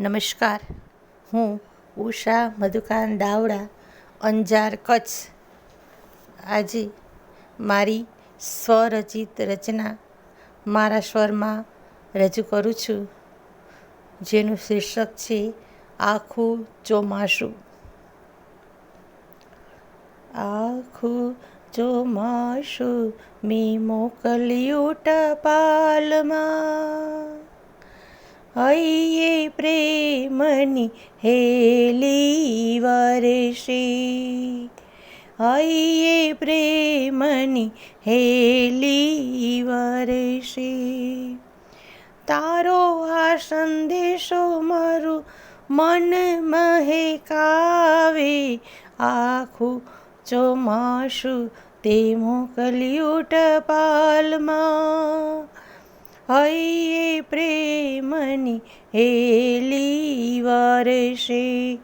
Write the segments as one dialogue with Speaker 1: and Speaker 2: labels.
Speaker 1: નમસ્કાર. હું ઉષા મધુકાન દાવડા, અંજાર કચ્છ. આજે મારી સ્વરચિત રચના મારા સ્વરમાં રજૂ કરું છું, જેનું શીર્ષક છે આખું ચોમાસું. આખું ચોમાસું મેં મોકલ્યું ટપાલમાં. હૈયે પ્રેમની હેલી વરશે હૈયે પ્રેમની હેલી વરશે તારો આ સંદેશો મારું મન મહેકાવે. આખું ચોમાસું તે મોકલ્યું ટપાલમાં. હૈયે પ્રેમની હેલી વરશે.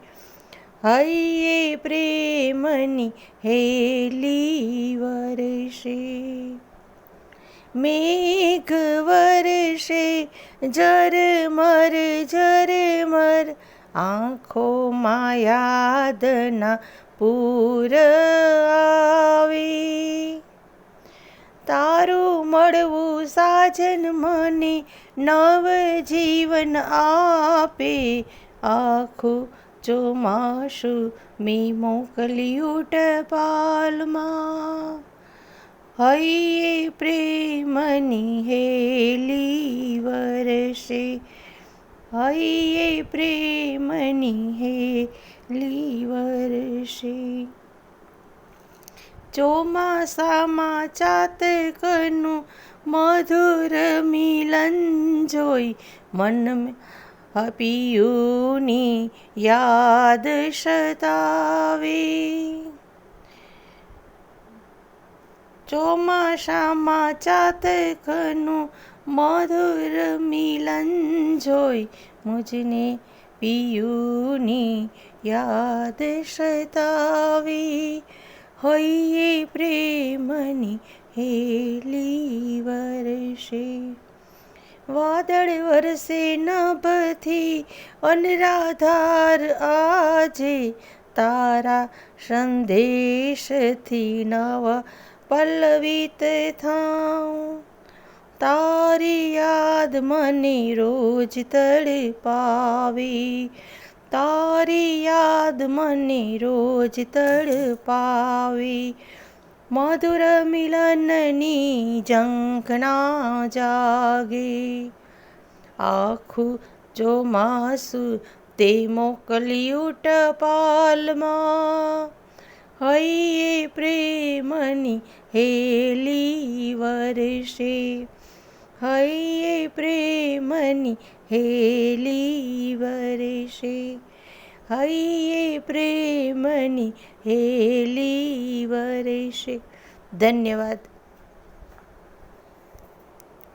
Speaker 1: હૈયે પ્રેમની હેલી વરશે. મેઘ વરસે ઝરમર ઝરમર આંખો યાદના પૂર આવે. મળવું સાજન મને નવ જીવન આપે. આખું ચોમાસું મેં મોકલ્યું ટપાલમાં હૈયે પ્રેમની હેલી વરસે. હૈયે પ્રેમની હેલી વરસે. ચોમાસામાં ચાતકનું મધુર મિલન જોઈ મન પિયુની યાદ સતાવે. ચોમાસામાં ચાતકનું મધુર મિલન જોઈ મુજને પિયુની યાદ સતાવી. હૈયે પ્રેમની હેલી વરસે. વાદળ વરસે નભથી અનરાધાર આજે. તારા સંદેશથી નવા પલ્લવિત થાઉં. તારી યાદ મને રોજ તડપાવી. તારી યાદ મને રોજ તડપાવી. મધુર મિલનની ઝંખના જાગે. આખું ચોમાસું તે મોકલ્યું ટપાલમાં હૈયે પ્રેમની હેલી વરસે. હૈયે પ્રેમની હેલી વરસે. હૈયે પ્રેમની હેલી વરસે. ધન્યવાદ.